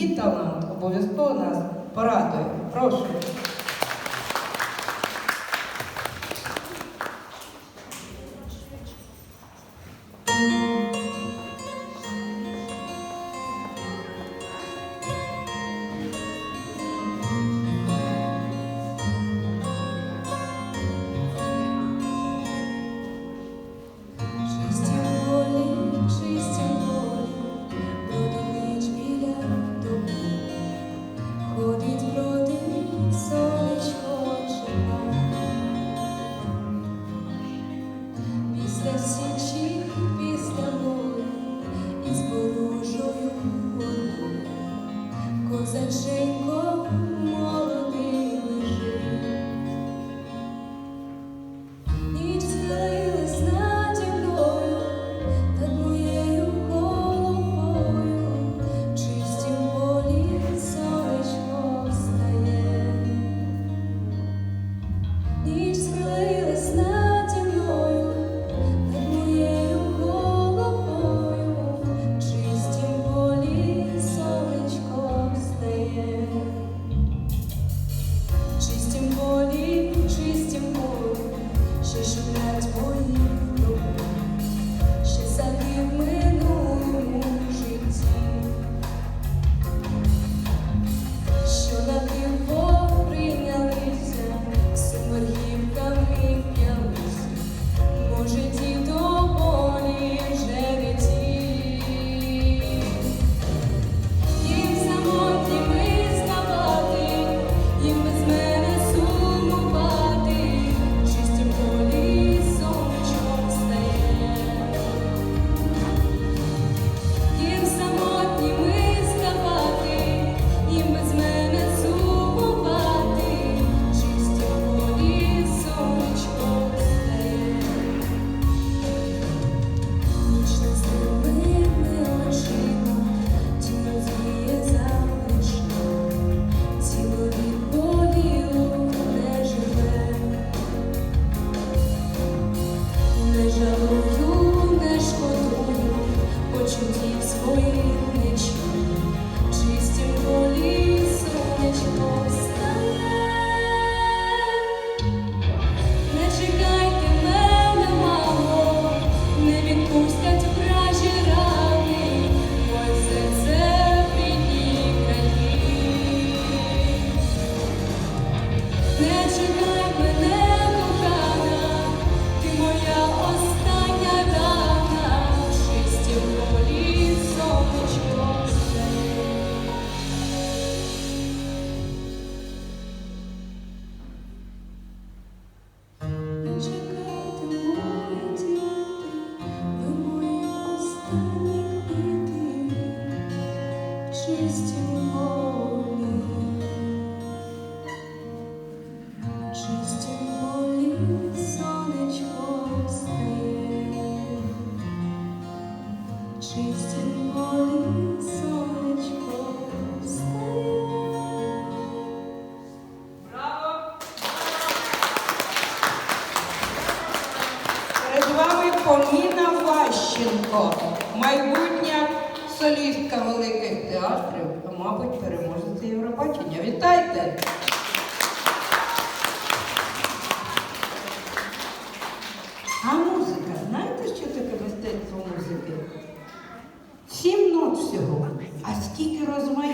і талант обов'язково нас порадує. Прошу. Козаченько eyes for you. Чистим болі сонечко Перед вами Поліна Ващенко, майбутня солістка великих театрів, а мабуть, переможниця Євробачення. Вітайте! тільки розмаїть.